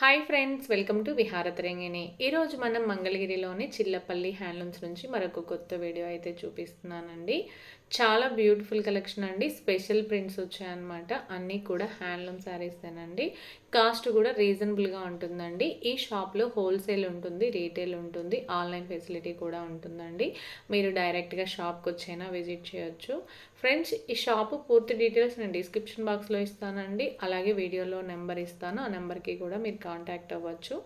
Hi friends welcome to Viharatarangini ఈరోజు మనం మంగళగిరిలోని చిల్లపల్లి హ్యాండ్లూమ్స్ నుంచి మరొక కొత్త వీడియో అయితే చూపిస్తున్నానండి. చాలా బ్యూటిఫుల్ కలెక్షన్ అండి. స్పెషల్ ప్రింట్స్ వచ్చాయన్నమాట. అన్నీ కూడా హ్యాండ్లూమ్ శారీస్తేనండి కాస్ట్ కూడా రీజనబుల్గా ఉంటుందండి. ఈ షాప్లో హోల్సేల్ ఉంటుంది రీటైల్ ఉంటుంది ఆన్లైన్ ఫెసిలిటీ కూడా ఉంటుందండి. మీరు డైరెక్ట్గా షాప్కి వచ్చైనా విజిట్ చేయొచ్చు. ఫ్రెండ్స్ ఈ షాపు పూర్తి డీటెయిల్స్ నేను డిస్క్రిప్షన్ బాక్స్లో ఇస్తానండి. అలాగే వీడియోలో నెంబర్ ఇస్తాను. ఆ నెంబర్కి కూడా మీరు కాంటాక్ట్ అవ్వచ్చు.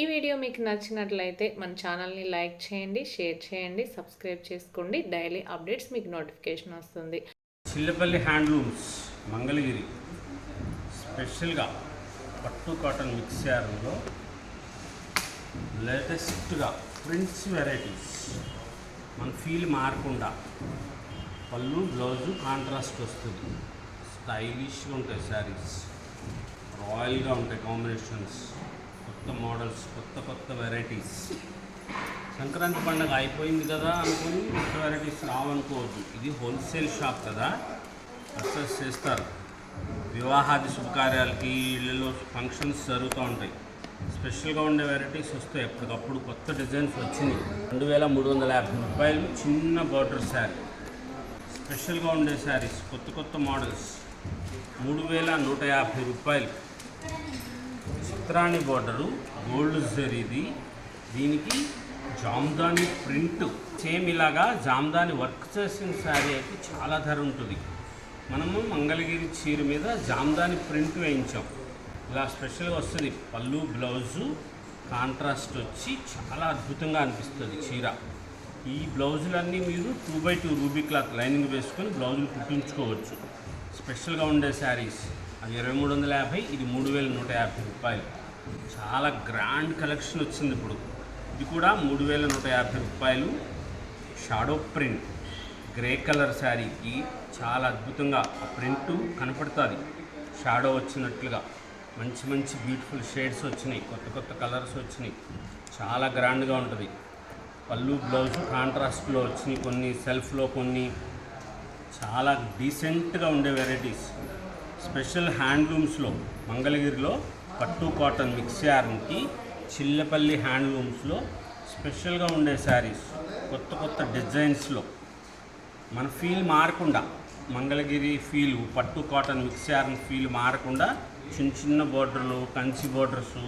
ఈ వీడియో మీకు నచ్చినట్లయితే మన ఛానల్ని లైక్ చేయండి షేర్ చేయండి సబ్స్క్రైబ్ చేసుకోండి. డైలీ అప్డేట్స్ మీకు నోటిఫికేషన్ వస్తుంది. చిల్లపల్లి హ్యాండ్లూమ్స్ మంగళగిరి స్పెషల్గా పట్టు కాటన్ మిక్స్ లేటెస్ట్గా ప్రింట్స్ వెరైటీస్. మన ఫీల్ మారకుండా పళ్ళు బ్లౌజు కాంట్రాస్ట్ వస్తుంది. స్టైలిష్గా ఉంటాయి శారీస్. రాయల్గా ఉంటాయి కాంబినేషన్స్. కొత్త మోడల్స్ కొత్త కొత్త వెరైటీస్. సంక్రాంతి పండుగ అయిపోయింది కదా అనుకుని కొత్త వెరైటీస్ రావనుకోవద్దు. ఇది హోల్సేల్ షాప్ కదా. పర్చేస్ చేస్తారు. వివాహాది శుభకార్యాలకి ఇళ్ళలో ఫంక్షన్స్ జరుగుతూ ఉంటాయి. స్పెషల్గా ఉండే వెరైటీస్ వస్తాయి. ఎప్పటికప్పుడు కొత్త డిజైన్స్ వచ్చింది రెండు వేల మూడు వందల యాభై రూపాయలు చిన్న బార్డర్ శారీ స్పెషల్గా ఉండే శారీస్ కొత్త కొత్త మోడల్స్ మూడు వేల నూట యాభై రూపాయలు. చిత్రాణి బార్డరు గోల్డ్ జరీది దీనికి జామ్దాని ప్రింట్ సేమ్ ఇలాగా జామ్దాని వర్క్ చేసిన శారీ అయితే చాలా ధర ఉంటుంది. మనము మంగళగిరి చీర మీద జామ్దాని ప్రింట్ వేయించాం. ఇలా స్పెషల్గా వస్తుంది. పళ్ళు బ్లౌజు కాంట్రాస్ట్ వచ్చి చాలా అద్భుతంగా అనిపిస్తుంది చీర. ఈ బ్లౌజులన్నీ మీరు two by two ruby cloth lining వేసుకొని బ్లౌజులు కుట్టించుకోవచ్చు. స్పెషల్గా ఉండే శారీస్ అది ఇరవై మూడు వందల యాభై ఇది మూడు వేల నూట యాభై రూపాయలు. చాలా గ్రాండ్ కలెక్షన్ వచ్చింది ఇప్పుడు. ఇది కూడా మూడు వేల నూట యాభై రూపాయలు. షాడో ప్రింట్ గ్రే కలర్ శారీకి చాలా అద్భుతంగా ఆ ప్రింట్ కనపడుతుంది. షాడో వచ్చినట్లుగా. మంచి మంచి బ్యూటిఫుల్ షేడ్స్ వచ్చినాయి. కొత్త కొత్త కలర్స్ వచ్చినాయి. చాలా గ్రాండ్గా ఉంటుంది. పళ్ళు బ్లౌజ్ కాంట్రాస్ట్లో వచ్చినాయి కొన్ని సెల్ఫ్లో కొన్ని. చాలా డీసెంట్గా ఉండే వెరైటీస్ స్పెషల్ హ్యాండ్లూమ్స్లో మంగళగిరిలో పట్టు కాటన్ మిక్స్ యార్న్కి చిల్లపల్లి హ్యాండ్లూమ్స్లో స్పెషల్గా ఉండే శారీస్ కొత్త కొత్త డిజైన్స్లో. మన ఫీల్ మారకుండా మంగళగిరి ఫీల్ పట్టు కాటన్ మిక్స్ యార్న్ ఫీల్ మారకుండా చిన్న చిన్న బోర్డర్లు కంచి బోర్డర్సు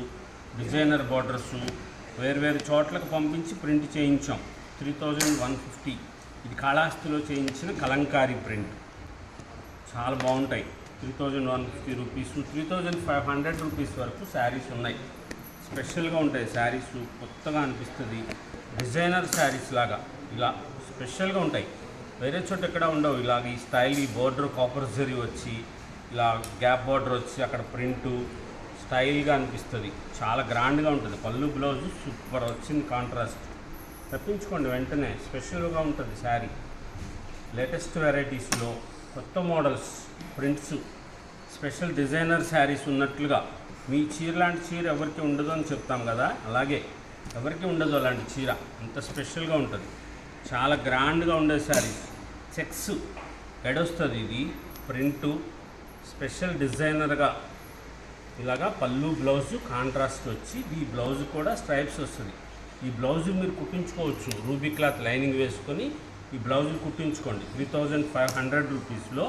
డిజైనర్ బోర్డర్సు వేరు చోట్లకు పంపించి ప్రింట్ చేయించాం. Three thousand one fifty. ఇది కాళహస్తిలో చేయించిన కలంకారీ ప్రింట్. చాలా బాగుంటాయి. Three thousand one fifty rupees three thousand five hundred rupees వరకు శారీస్ ఉన్నాయి. స్పెషల్గా ఉంటాయి శారీస్. కొత్తగా అనిపిస్తుంది. డిజైనర్ శారీస్ లాగా. ఇలా స్పెషల్గా ఉంటాయి. వేరే చోట ఎక్కడ ఉండవు. ఇలాగ ఈ స్టైల్ ఈ బోర్డర్ కాపర్ జరీ వచ్చి ఇలా గ్యాప్ బార్డర్ వచ్చి అక్కడ ప్రింటు స్టైల్గా అనిపిస్తుంది. చాలా గ్రాండ్గా ఉంటుంది. పళ్ళు బ్లౌజ్ సూపర్ వచ్చింది కాంట్రాస్ట్. తప్పించుకోండి వెంటనే. స్పెషల్గా ఉంటుంది శారీ. లేటెస్ట్ వెరైటీస్లో కొత్త models prints special designer saris ఉన్నట్లుగా మీ చీర లాంటి చీర ఎవరికి ఉండదు అని చెప్తాం కదా అలాగే ఎవరికి ఉండదు అలాంటి చీర? అంత స్పెషల్గా ఉంటుంది. చాలా గ్రాండ్గా ఉండే శారీస్ చెక్స్ ఎడొస్తుంది ఇది ప్రింటు స్పెషల్ డిజైనర్గా ఇలాగా పళ్ళు బ్లౌజ్ కాంట్రాస్ట్ వచ్చి ఈ బ్లౌజ్ కూడా స్ట్రైప్స్ వస్తుంది. ఈ బ్లౌజ్ మీరు కుట్టించుకోవచ్చు రూబీ క్లాత్ లైనింగ్ వేసుకొని ఈ బ్లౌజ్ కుట్టించుకోండి. త్రీ థౌజండ్ ఫైవ్ హండ్రెడ్ రూపీస్లో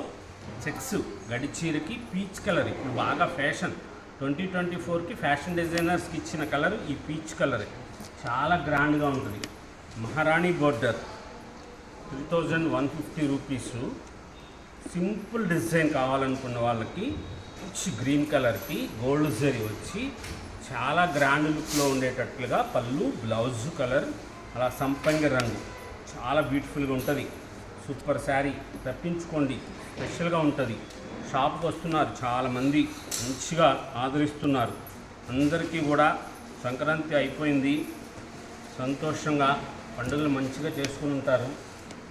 చెక్స్ గడి చీరకి పీచ్ కలర్ ఇప్పుడు బాగా ఫ్యాషన్ ట్వంటీ ట్వంటీ ఫోర్కి ఫ్యాషన్ డిజైనర్స్కి ఇచ్చిన కలర్ ఈ పీచ్ కలర్. చాలా గ్రాండ్గా ఉంటుంది. మహారాణి border three thousand one fifty rupees. Simple design కావాలనుకున్న వాళ్ళకి రిచ్ గ్రీన్ కలర్కి గోల్డ్ జరీ వచ్చి చాలా గ్రాండ్ లుక్లో ఉండేటట్లుగా పళ్ళు బ్లౌజ్ కలర్ అలా సంపంగి రంగు. చాలా బ్యూటిఫుల్గా ఉంటుంది. సూపర్ శారీ తప్పించుకోండి. స్పెషల్గా ఉంటుంది. షాప్కి వస్తున్నారు. చాలామంది మంచిగా ఆదరిస్తున్నారు. అందరికీ కూడా సంక్రాంతి అయిపోయింది. సంతోషంగా పండుగలు మంచిగా చేసుకుని ఉంటారు.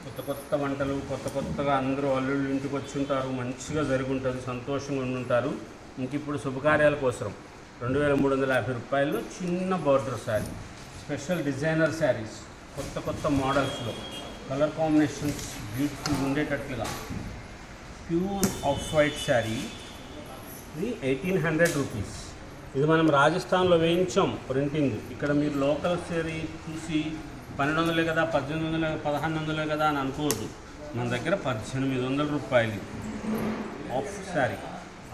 కొత్త కొత్త వంటలు కొత్త కొత్తగా అందరూ అల్లుళ్ళు ఇంటికి వచ్చి ఉంటారు. మంచిగా జరిగి ఉంటుంది సంతోషంగా ఉండుంటారు. ఇంక ఇప్పుడు శుభకార్యాల కోసం రెండు వేల మూడు వందల యాభై రూపాయలు చిన్న border sari special designer saris కొత్త కొత్త మోడల్స్లో కలర్ కాంబినేషన్స్ బ్యూటిఫుల్ ఉండేటట్లుగా ప్యూర్ ఆఫ్ వైట్ శారీ ఇది ఎయిటీన్ హండ్రెడ్ రూపీస్. ఇది మనం రాజస్థాన్లో వేయించాం ప్రింటింగ్. ఇక్కడ మీరు లోకల్ శారీ చూసి పన్నెండు వందలే కదా పద్దెనిమిది వందలే పదహారు వందలే కదా అని అనుకోవద్దు. మన దగ్గర పద్దెనిమిది వందల రూపాయలు. Half sari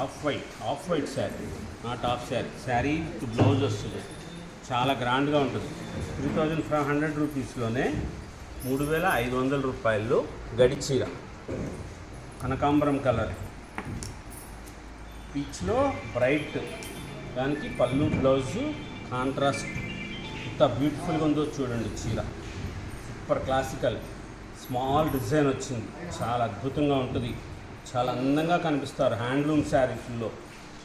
off white off white sari not half sari. Sari with blouse వస్తుంది. చాలా గ్రాండ్గా ఉంటుంది. త్రీ థౌజండ్ ఫైవ్ హండ్రెడ్ రూపీస్లోనే మూడు వేల ఐదు వందల రూపాయలు గడిచీర కనకాంబరం కలర్. పీచ్లో బ్రైట్ దానికి పళ్ళు బ్లౌజు కాంట్రాస్ట్ ఎంత బ్యూటిఫుల్గా ఉందో చూడండి చీర. సూపర్ క్లాసికల్ స్మాల్ డిజైన్ వచ్చింది. చాలా అద్భుతంగా ఉంటుంది. చాలా అందంగా కనిపిస్తారు హ్యాండ్లూమ్ శారీస్లో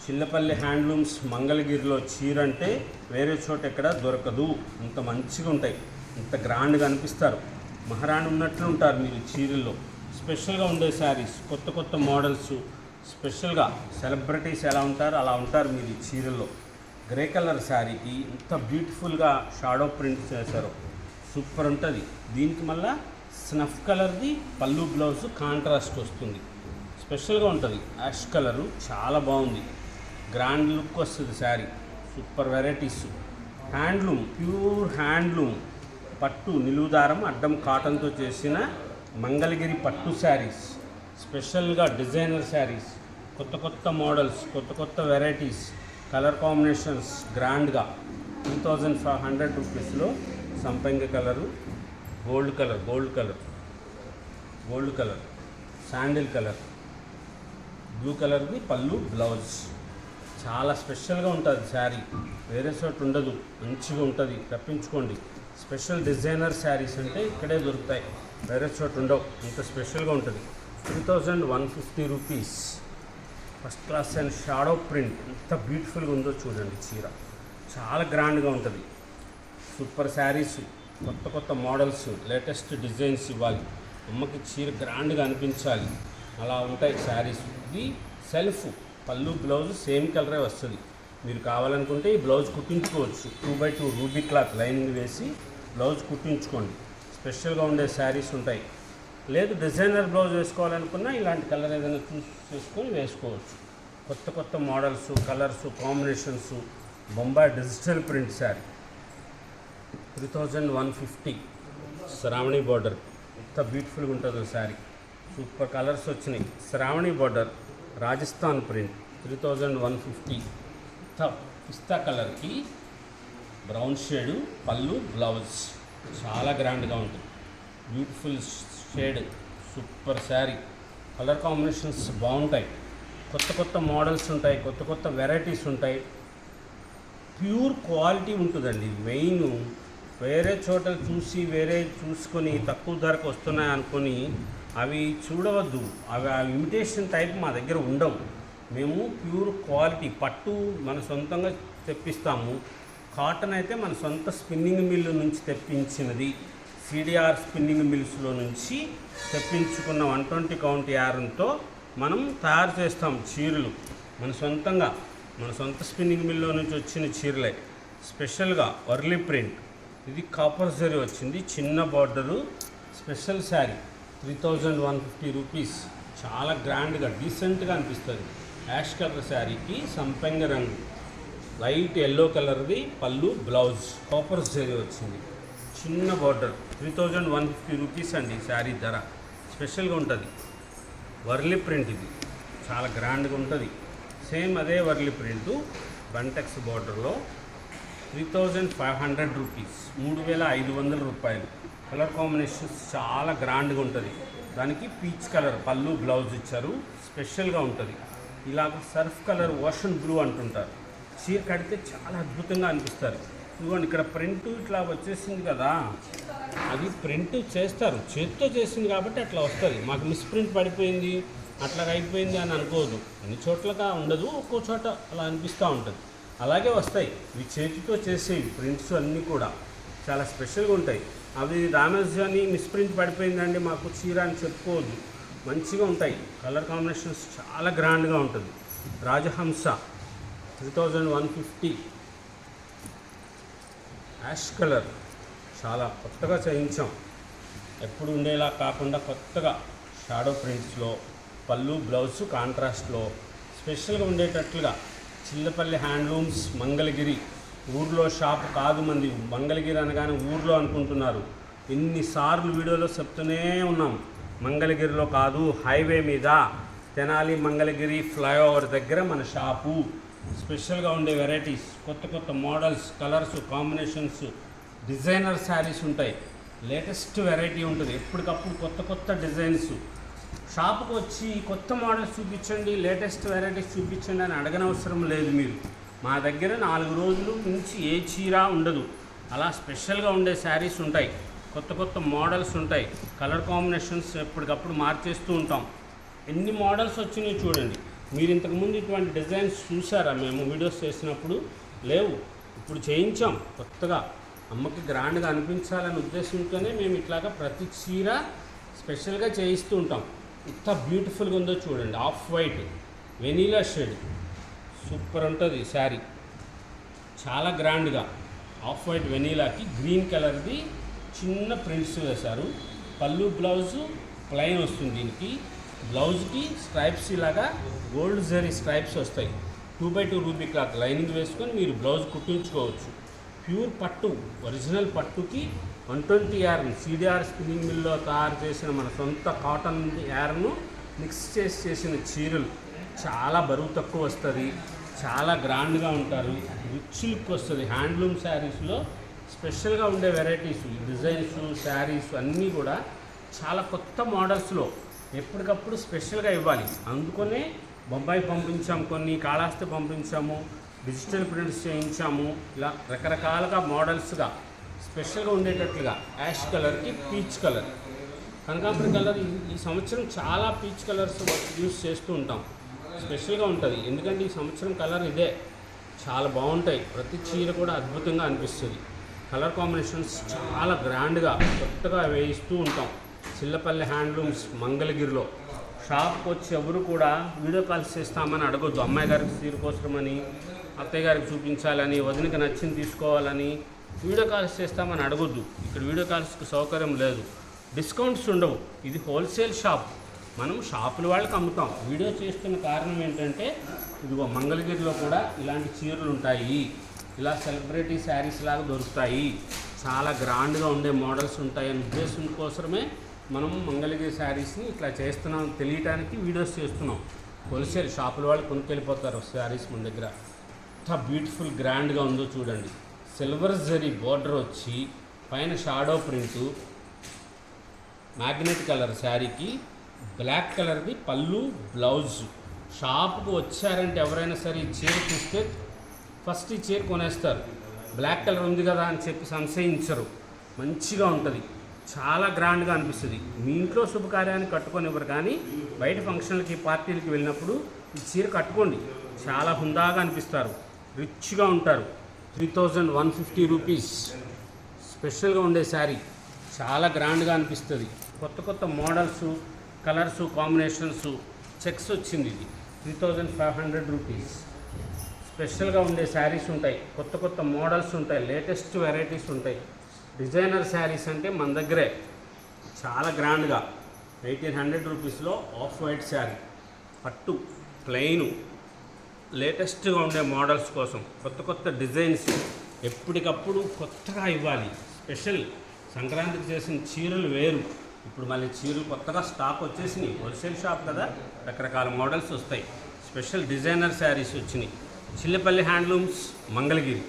చిల్లపల్లి హ్యాండ్లూమ్స్ మంగళగిరిలో చీర అంటే వేరే చోట ఎక్కడ దొరకదు. అంత మంచిగా ఉంటాయి ఇంత గ్రాండ్గా అనిపిస్తారు. మహారాణి ఉన్నట్లు ఉంటారు మీరు చీరల్లో. స్పెషల్గా ఉండే శారీస్ కొత్త కొత్త మోడల్స్ స్పెషల్గా సెలబ్రిటీస్ ఎలా ఉంటారు అలా ఉంటారు మీరు ఈ చీరల్లో. గ్రే కలర్ శారీకి ఇంత బ్యూటిఫుల్గా షాడో ప్రింట్ చేశారు. సూపర్ ఉంటుంది. దీనికి మళ్ళా స్నఫ్ కలర్ది పళ్ళు బ్లౌజ్ కాంట్రాస్ట్ వస్తుంది. స్పెషల్గా ఉంటుంది. యాష్ కలరు చాలా బాగుంది. గ్రాండ్ లుక్ వస్తుంది sari. Super varieties. Handloom pure handloom. పట్టు నిలువుదారం అడ్డం కాటన్తో చేసిన మంగళగిరి పట్టు శారీస్ స్పెషల్గా డిజైనర్ శారీస్ కొత్త కొత్త మోడల్స్ కొత్త కొత్త వెరైటీస్ కలర్ కాంబినేషన్స్ గ్రాండ్గా టూ థౌజండ్ ఫైవ్ హండ్రెడ్ రూపీస్లో సంపంగ colour gold colour gold colour gold colour sandal colour blue కలర్ది పళ్ళు బ్లౌజ్. చాలా స్పెషల్గా ఉంటుంది శారీ. వేరే చోట ఉండదు. మంచిగా ఉంటుంది. తప్పించుకోండి. స్పెషల్ డిజైనర్ శారీస్ అంటే ఇక్కడే దొరుకుతాయి. వేరే చోట ఉండవు. ఇంత స్పెషల్గా ఉంటుంది. Three thousand one fifty rupees first class and shadow print ఎంత బ్యూటిఫుల్గా ఉందో చూడండి చీర. చాలా గ్రాండ్గా ఉంటుంది. సూపర్ శారీస్ కొత్త కొత్త మోడల్స్ లేటెస్ట్ డిజైన్స్ ఇవ్వాలి. అమ్మకి చీర గ్రాండ్గా అనిపించాలి. అలా ఉంటాయి శారీస్ ఇది సెల్ఫ్ పళ్ళు బ్లౌజ్ సేమ్ కలరే వస్తుంది. మీరు కావాలనుకుంటే ఈ blouse కుట్టించుకోవచ్చు. Two by two ruby cloth lining వేసి బ్లౌజ్ కుట్టించుకోండి. స్పెషల్గా ఉండే శారీస్ ఉంటాయి. లేదు డిజైనర్ బ్లౌజ్ వేసుకోవాలనుకున్నా ఇలాంటి కలర్ ఏదైనా చూస్ చేసుకొని వేసుకోవచ్చు. కొత్త కొత్త models colours combinations Bombay digital print sari. Three thousand one fifty Shravani border. ఎంత బ్యూటిఫుల్గా ఉంటుందో శారీ. సూపర్ కలర్స్ వచ్చినాయి. Shravani border Rajasthan print three thousand one fifty. పిస్తా కలర్కి? బ్రౌన్ షేడు పళ్ళు బ్లౌజ్. చాలా గ్రాండ్గా ఉంటుంది. Beautiful shade super sari. Colour combinations బాగుంటాయి. కొత్త కొత్త మోడల్స్ ఉంటాయి కొత్త కొత్త వెరైటీస్ ఉంటాయి. ప్యూర్ క్వాలిటీ ఉంటుందండి. మెయిన్ వేరే చోట చూసి వేరే చూసుకొని తక్కువ ధరకు వస్తున్నాయి అనుకొని అవి చూడవద్దు. అవి ఆ ఇమిటేషన్ టైప్ మా దగ్గర ఉండవు. మేము ప్యూర్ క్వాలిటీ పట్టు మన సొంతంగా తెప్పిస్తాము. కాటన్ అయితే మన సొంత స్పిన్నింగ్ మిల్లు నుంచి తెప్పించినది సిడిఆర్ స్పిన్నింగ్ మిల్స్లో నుంచి తెప్పించుకున్న వన్ ట్వంటీ కౌంట్ యారంతో మనం తయారు చేస్తాం చీరలు. మన సొంతంగా మన సొంత స్పిన్నింగ్ మిల్లో నుంచి వచ్చిన చీరలే. స్పెషల్గా వర్లీ ప్రింట్. ఇది కాపర్ జరీ వచ్చింది చిన్న border special sari three thousand one fifty rupees. చాలా గ్రాండ్గా డీసెంట్గా అనిపిస్తుంది. యాష్ కలర్ శారీకి సంపెంగ రంగు. లైట్ ఎల్లో కలర్ది పళ్ళు బ్లౌజ్. కాపర్ జరీ వచ్చింది. చిన్న border. Three thousand one fifty rupees అండి శారీ ధర. స్పెషల్గా ఉంటుంది. వర్లీ ప్రింట్ ఇది. చాలా గ్రాండ్గా ఉంటుంది. సేమ్ అదే వర్లీ ప్రింట్. బంటెక్స్ బార్డర్లో three thousand five hundred rupees. మూడు వేల ఐదు వందల రూపాయలు. కలర్ కాంబినేషన్స్ చాలా గ్రాండ్గా ఉంటుంది. దానికి పీచ్ కలర్ పళ్ళు బ్లౌజ్ ఇచ్చారు. స్పెషల్గా ఉంటుంది. ఇలాగ సర్ఫ్ కలర్ ఓషన్ బ్లూ అంటుంటారు. చీర కడితే చాలా అద్భుతంగా అనిపిస్తారు. ఇదిగోండి ఇక్కడ ప్రింట్ ఇట్లా వచ్చేసింది కదా. అది ప్రింట్ చేస్తారు. చేతితో చేసింది కాబట్టి అట్లా వస్తుంది. మాకు మిస్ ప్రింట్ పడిపోయింది అట్లా అయిపోయింది అని అనుకోదు అన్ని చోట్లగా ఉండదు ఒక్కో చోట అలా అనిపిస్తూ ఉంటుంది. అలాగే వస్తాయి. ఇవి చేతితో చేసేవి ప్రింట్స్ అన్నీ కూడా. చాలా స్పెషల్గా ఉంటాయి. అవి డామేజ్ అని మిస్ ప్రింట్ పడిపోయిందండి మాకు చీర అని చెప్పుకోవద్దు. మంచిగా ఉంటాయి. కలర్ కాంబినేషన్స్ చాలా గ్రాండ్గా ఉంటుంది. Rajahamsa. Three thousand one fifty ash colour చాలా కొత్తగా చేయించాం. ఎప్పుడు ఉండేలా కాకుండా కొత్తగా షాడో ప్రింట్స్లో పళ్ళు బ్లౌజ్ కాంట్రాస్ట్లో స్పెషల్గా ఉండేటట్లుగా చిల్లపల్లి హ్యాండ్లూమ్స్ మంగళగిరి ఊర్లో షాప్ కాదు మంది. మంగళగిరి అనగానే ఊర్లో అనుకుంటున్నారు. ఎన్నిసార్లు వీడియోలో చెప్తూనే ఉన్నాం. మంగళగిరిలో కాదు హైవే మీద తెనాలి మంగళగిరి ఫ్లైఓవర్ దగ్గర మన షాపు స్పెషల్గా ఉండే వెరైటీస్ కొత్త కొత్త models colours combinations designer saris ఉంటాయి. లేటెస్ట్ వెరైటీ ఉంటుంది. ఎప్పటికప్పుడు కొత్త కొత్త డిజైన్స్. షాప్కి వచ్చి కొత్త మోడల్స్ చూపించండి లేటెస్ట్ వెరైటీస్ చూపించండి అని అడగనవసరం లేదు మీరు. మా దగ్గర నాలుగు రోజులు నుంచి ఏ చీర ఉండదు. అలా స్పెషల్గా ఉండే శారీస్ ఉంటాయి. కొత్త కొత్త మోడల్స్ ఉంటాయి. కలర్ కాంబినేషన్స్ ఎప్పటికప్పుడు మార్చేస్తూ ఉంటాం. ఎన్ని మోడల్స్ వచ్చినాయి చూడండి. మీరు ఇంతకుముందు ఇటువంటి డిజైన్స్ చూసారా? మేము వీడియోస్ చేసినప్పుడు లేవు. ఇప్పుడు చేయించాం. కొత్తగా అమ్మకి గ్రాండ్గా అనిపించాలనే ఉద్దేశంతోనే మేము ఇట్లాగా ప్రతి చీర స్పెషల్గా చేయిస్తూ ఉంటాం. ఎంత బ్యూటిఫుల్గా ఉందో చూడండి. Off white vanilla shade. Super ఉంటుంది శారీ. చాలా గ్రాండ్గా. ఆఫ్ వైట్ వెనీలాకి గ్రీన్ కలర్ది చిన్న ప్రింట్స్ వేశారు. పళ్ళు బ్లౌజు ప్లెయిన్ వస్తుంది దీనికి. బ్లౌజ్కి స్ట్రైప్స్ ఇలాగా గోల్డ్ జరీ స్ట్రైప్స్ వస్తాయి. Two by two ruby cloth lining వేసుకొని మీరు బ్లౌజ్ కుట్టించుకోవచ్చు. ప్యూర్ పట్టు original పట్టుకి one twenty yarn CDR spinning మిల్లో తయారు చేసిన మన సొంత కాటన్ యార్ను మిక్స్ చేసి చేసిన చీరలు. చాలా బరువు తక్కువ వస్తుంది చాలా గ్రాండ్గా ఉంటారు రిచ్ లుక్ వస్తుంది. హ్యాండ్లూమ్ శారీస్లో స్పెషల్గా ఉండే వెరైటీస్ డిజైన్స్ శారీస్ అన్నీ కూడా చాలా కొత్త మోడల్స్లో ఎప్పటికప్పుడు స్పెషల్గా ఇవ్వాలి. అందుకనే బొంబాయి పంపించాము కొన్ని కాళాస్తి పంపించాము డిజిటల్ ప్రింట్స్ చేయించాము ఇలా రకరకాలుగా మోడల్స్గా స్పెషల్గా ఉండేటట్లుగా. యాష్ కలర్కి పీచ్ కలర్. కనకాంబరి కలర్ ఈ- ఈ సంవత్సరం చాలా పీచ్ కలర్స్ యూస్ చేస్తూ ఉంటాం. స్పెషల్గా ఉంటుంది. ఎందుకంటే ఈ సంవత్సరం కలర్ ఇదే. చాలా బాగుంటాయి. ప్రతి చీర కూడా అద్భుతంగా అనిపిస్తుంది. కలర్ కాంబినేషన్స్ చాలా గ్రాండ్గా కొత్తగా వేయిస్తూ ఉంటాం. చిల్లపల్లి హ్యాండ్లూమ్స్ మంగళగిరిలో. షాప్కి వచ్చి ఎవరు కూడా వీడియో కాల్స్ చేస్తామని అడగొద్దు. అమ్మాయి గారికి చీర కోసమని అత్తయ్య గారికి చూపించాలని వదినకి నచ్చింది తీసుకోవాలని వీడియో కాల్స్ చేస్తామని అడగొద్దు. ఇక్కడ వీడియో కాల్స్కి సౌకర్యం లేదు. డిస్కౌంట్స్ ఉండవు. ఇది హోల్సేల్ షాప్. మనం షాపుల వాళ్ళకి అమ్ముతాం. వీడియో చేస్తున్న కారణం ఏంటంటే ఇదిగో మంగళగిరిలో కూడా ఇలాంటి చీరలు ఉంటాయి. ఇలా సెలబ్రిటీ శారీస్ లాగా దొరుకుతాయి. చాలా గ్రాండ్గా ఉండే మోడల్స్ ఉంటాయి అనే ఉద్దేశం కోసమే మనం మంగళగిరి శారీస్ని ఇట్లా చేస్తున్నాం తెలియటానికి వీడియోస్ చేస్తున్నాం. హోల్సేల్ షాపుల వాళ్ళు కొనుక్కెళ్ళిపోతారు శారీస్ మన దగ్గర. ఎంత బ్యూటిఫుల్ గ్రాండ్గా ఉందో చూడండి. సిల్వర్ జరీ బోర్డర్ వచ్చి పైన షాడో ప్రింటు మ్యాగ్నెట్ కలర్ శారీకి బ్లాక్ కలర్ది పళ్ళు బ్లౌజ్ షాప్కు వచ్చారంటే ఎవరైనా సరే ఈ చీర చూస్తే ఫస్ట్ ఈ చీర కొనేస్తారు. బ్లాక్ కలర్ ఉంది కదా అని చెప్పి సంశయించరు. మంచిగా ఉంటుంది. చాలా గ్రాండ్గా అనిపిస్తుంది. మీ ఇంట్లో శుభకార్యాన్ని కట్టుకొనివ్వరు కానీ బయట ఫంక్షన్లకి పార్టీలకి వెళ్ళినప్పుడు ఈ చీర కట్టుకోండి. చాలా హుందాగా అనిపిస్తారు. రిచ్గా ఉంటారు. Three thousand one fifty rupees స్పెషల్గా ఉండే శారీ. చాలా గ్రాండ్గా అనిపిస్తుంది. కొత్త కొత్త మోడల్స్ కలర్స్ కాంబినేషన్స్ చెక్స్ వచ్చింది ఇది. Three thousand five hundred rupees. స్పెషల్గా ఉండే శారీస్ ఉంటాయి. కొత్త కొత్త మోడల్స్ ఉంటాయి. లేటెస్ట్ వెరైటీస్ ఉంటాయి. డిజైనర్ శారీస్ అంటే మన దగ్గరే. చాలా గ్రాండ్గా. ఎయిటీన్ హండ్రెడ్ రూపీస్లో ఆఫ్ వైట్ శారీ. పట్టు ప్లెయిన్. లేటెస్ట్గా ఉండే మోడల్స్ కోసం కొత్త కొత్త డిజైన్స్ ఎప్పటికప్పుడు కొత్తగా ఇవ్వాలి. స్పెషల్ సంక్రాంతికి చేసిన చీరలు వేరు. ఇప్పుడు మళ్ళీ చీరలు కొత్తగా స్టాక్ వచ్చేసినాయి. హోల్సేల్ షాప్ కదా? రకరకాల మోడల్స్ వస్తాయి. స్పెషల్ డిజైనర్ శారీస్ వచ్చినాయి. చిల్లపల్లి హ్యాండ్లూమ్స్ మంగళగిరి.